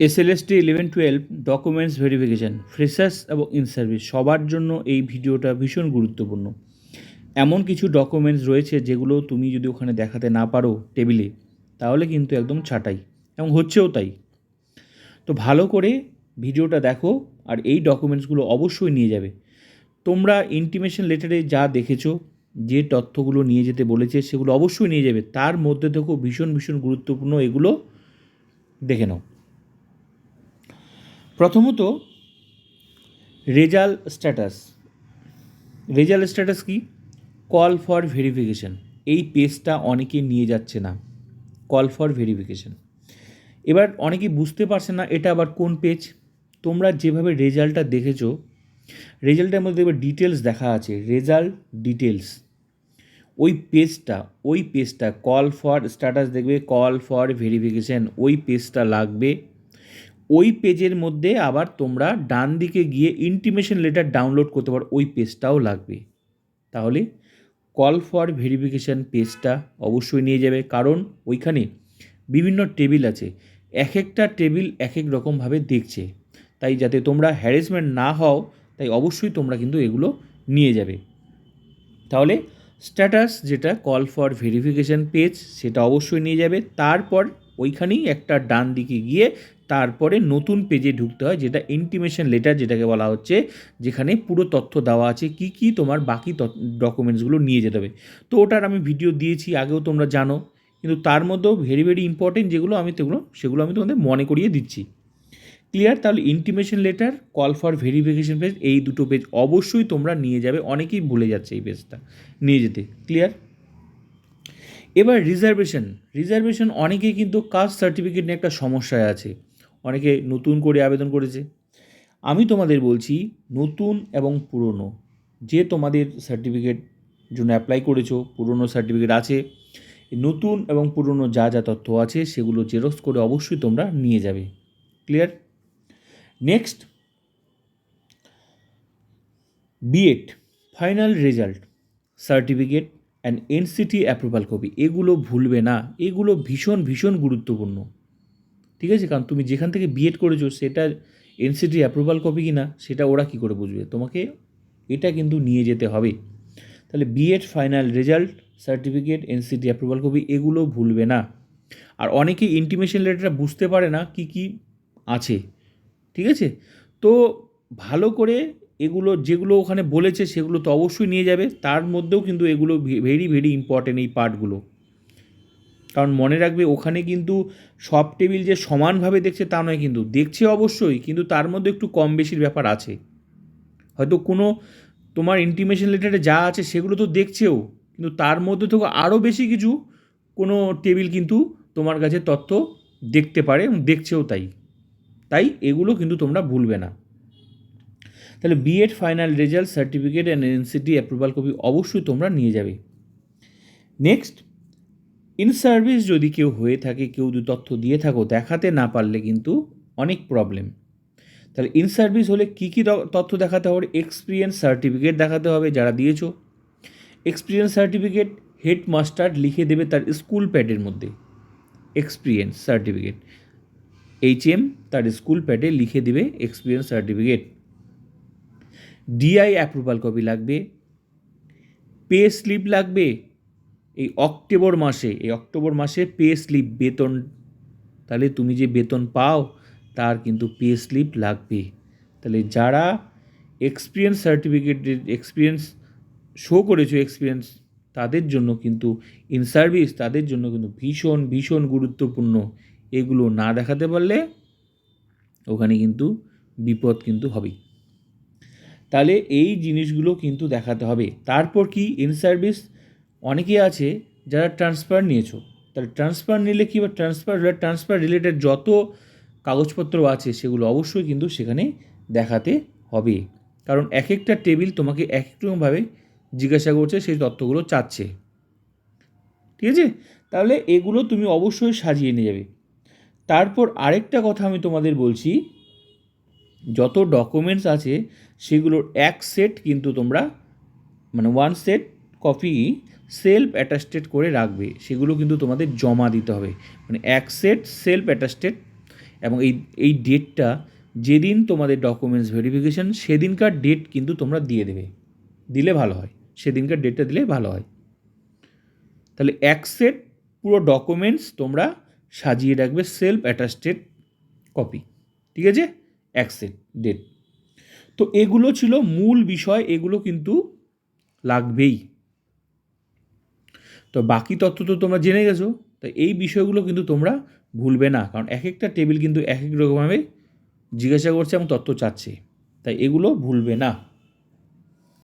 SLST eleven twelve documents verification freshers এবং in service সবার জন্য এই ভিডিওটা ভীষণ গুরুত্বপূর্ণ। এমন কিছু ডকুমেন্টস রয়েছে যেগুলো তুমি যদি ওখানে দেখাতে না পারো টেবিলে, তাহলে কিন্তু একদম ছাঁটাই এবং হচ্ছেও তাই। তো ভালো করে ভিডিওটা দেখো আর এই ডকুমেন্টসগুলো অবশ্যই নিয়ে যাবে। তোমরা ইন্টিমেশন লেটারে যা দেখেছ, যে তথ্যগুলো নিয়ে যেতে বলেছে সেগুলো অবশ্যই নিয়ে যাবে। তার মধ্যে থেকেও ভীষণ ভীষণ গুরুত্বপূর্ণ এগুলো দেখে নাও। প্রথমত, রেজাল্ট স্ট্যাটাস। রেজাল্ট স্ট্যাটাস কি? Call for verification. এই পেজটা অনেকে নিয়ে যাচ্ছে না। Call for verification. এবার অনেকে বুঝতে পারছে না এটা আবার কোন পেজ। তোমরা যেভাবে রেজাল্টটা দেখেছ, রেজাল্টের মধ্যে দেখবে ডিটেলস দেখা আছে। রেজাল্ট ডিটেলস ওই পেজটা ওই পেজটা, কল ফর স্ট্যাটাস দেখবে, কল ফর ভেরিফিকেশন, ওই পেজটা লাগবে। ওই পেজের মধ্যে আবার তোমরা ডান দিকে গিয়ে ইন্টিমেশন লেটার ডাউনলোড করতে পারো, ওই পেজটাও লাগবে। তাহলে কল ফর ভেরিফিকেশান পেজটা অবশ্যই নিয়ে যাবে, কারণ ওইখানে বিভিন্ন টেবিল আছে এক একটা টেবিল এক এক রকমভাবে দেখছে। তাই যাতে তোমরা হ্যারাসমেন্ট না হও, তাই অবশ্যই তোমরা কিন্তু এগুলো নিয়ে যাবে। তাহলে স্ট্যাটাস যেটা কল ফর ভেরিফিকেশান পেজ সেটা অবশ্যই নিয়ে যাবে। তারপর ওইখানেই একটা ডান দিকে গিয়ে তারপরে নতুন পেজে ঢুকতে হয়, যেটা ইন্টিমেশন লেটার যেটাকে বলা হচ্ছে, যেখানে পুরো তথ্য দেওয়া আছে, কি কি তোমার বাকি ডকুমেন্টসগুলো নিয়ে যেতে হবে। তো ওটার আমি ভিডিও দিয়েছি, আগেও তোমরা জানো, কিন্তু তার মধ্যেও ভেরি ভেরি ইম্পর্টেন্ট যেগুলো আমি সেগুলো সেগুলো আমি তোমাদের মনে করিয়ে দিচ্ছি। ক্লিয়ার তাহলে intimation letter call for verification page এই দুটো পেজ অবশ্যই তোমরা নিয়ে যাবে, অনেকেই ভুলে যাচ্ছে এই পেজটা নিয়ে যেতে। ক্লিয়ার এবার রিজার্ভেশন রিজার্ভেশন অনেকেই কিন্তু কাস্ট সার্টিফিকেট নিয়ে একটা সমস্যায় আছে। অনেকে নতুন করে আবেদন করেছে। আমি তোমাদের বলছি, নতুন এবং পুরনো, যে তোমাদের সার্টিফিকেট জন্য অ্যাপ্লাই করেছ, পুরনো সার্টিফিকেট আছে, নতুন এবং পুরনো যা যা তথ্য আছে, সেগুলো জেরক্স করে অবশ্যই তোমরা নিয়ে যাবে। Clear next BEd final result certificate and NCT approval copy. এগুলো ভুলবে না। এগুলো ভীষণ ভীষণ গুরুত্বপূর্ণ। ঠিক আছে? কারণ তুমি যেখান থেকে বিএড করেছ, সেটা এনসিটি অ্যাপ্রুভাল কপি কি না সেটা ওরা কী করে বুঝবে? তোমাকে এটা কিন্তু নিয়ে যেতে হবে। তাহলে BEd final result certificate NCT approval copy, এগুলো ভুলবে না। আর অনেকেই ইন্টিমেশন লেটারটা বুঝতে পারে না কি কি আছে। ঠিক আছে? তো ভালো করে এগুলো যেগুলো ওখানে বলেছে সেগুলো তো অবশ্যই নিয়ে যাবে। তার মধ্যেও কিন্তু এগুলো ভেরি ভেরি ইম্পর্টেন্ট এই পার্টগুলো কারণ মনে রাখবে ওখানে কিন্তু সব টেবিল যে সমানভাবে দেখছে তা নয় কিন্তু। দেখছে অবশ্যই, কিন্তু তার মধ্যে একটু কম বেশির ব্যাপার আছে। হয়তো কোনো তোমার ইন্টিমেশন লেটারে যা আছে সেগুলো তো দেখছেও, কিন্তু তার মধ্যে থেকে আরও বেশি কিছু কোনো টেবিল কিন্তু তোমার কাছে তথ্য দেখতে পারে দেখছেও তাই। তাই এগুলো কিন্তু তোমরা ভুলবে না। তাহলে BEd final result certificate and NCT approval copy অবশ্যই তোমরা নিয়ে যাবে। নেক্সট ইন সার্ভিস যদি কেউ হয়ে থাকে, কেউ যদি তথ্য দিয়ে থাকো, দেখাতে না পারলে কিন্তু অনেক প্রবলেম তাহলে ইন সার্ভিস হলে কী কী তথ্য দেখাতে হবে? এক্সপিরিয়েন্স সার্টিফিকেট দেখাতে হবে যারা দিয়েছ। এক্সপিরিয়েন্স সার্টিফিকেট হেডমাস্টার লিখে দেবে তার স্কুল প্যাডের মধ্যে। এক্সপিরিয়েন্স সার্টিফিকেট এইচ এম তার স্কুল প্যাডে লিখে দেবে experience certificate DI approval copy লাগবে পে স্লিপ লাগবে, এই অক্টোবর মাসে, এই অক্টোবর মাসে পে স্লিপ বেতন, তাহলে তুমি যে বেতন পাও, তার কিন্তু পে স্লিপ লাগবে। তাহলে যারা এক্সপিরিয়েন্স সার্টিফিকেট এক্সপিরিয়েন্স শো করেছ এক্সপিরিয়েন্স তাদের জন্য কিন্তু ইন সার্ভিস তাদের জন্য কিন্তু ভীষণ ভীষণ গুরুত্বপূর্ণ। এগুলো না দেখাতে পারলে ওখানে কিন্তু বিপদ কিন্তু হবেই। তাহলে এই জিনিসগুলো কিন্তু দেখাতে হবে। তারপর কি ইন সার্ভিস অনেকে আছে যারা ট্রান্সফার নিয়েছো। তাহলে ট্রান্সফার নিলে কি বা ট্রান্সফার ট্রান্সফার রিলেটেড যত কাগজপত্র আছে সেগুলো অবশ্যই কিন্তু সেখানে দেখাতে হবে। কারণ এক একটা টেবিল তোমাকে এক একরকমভাবে জিজ্ঞাসা করছে, সেই তথ্যগুলো চাচ্ছে। ঠিক আছে? তাহলে এগুলো তুমি অবশ্যই সাজিয়ে নিয়ে যাবে। তারপর আরেকটা কথা আমি তোমাদের বলছি যত ডকুমেন্টস আছে, সেগুলোর এক সেট কিন্তু তোমরা মানে one set copy self attested করে রাখবে। সেগুলো কিন্তু তোমাদের জমা দিতে হবে। মানে এক সেট সেলফ অ্যাটাস্টেড এবং এই এই ডেটটা যেদিন তোমাদের ডকুমেন্টস ভেরিফিকেশন সেদিনকার ডেট কিন্তু তোমরা দিয়ে দেবে। দিলে ভালো হয়। সেদিনকার ডেটটা দিলে ভালো হয়। তাহলে এক সেট পুরো ডকুমেন্টস তোমরা সাজিয়ে রাখবে সেলফ অ্যাটাস্টেড কপি ঠিক আছে? ডেট তো এগুলো ছিল মূল বিষয়, এগুলো কিন্তু লাগবেই। তো বাকি তথ্য তো তোমরা জেনে গেছো তো এই বিষয়গুলো কিন্তু তোমরা ভুলবে না, কারণ এক একটা টেবিল কিন্তু এক এক রকমভাবে জিজ্ঞাসা করছে এবং তথ্য চাচ্ছে, তাই এগুলো ভুলবে না।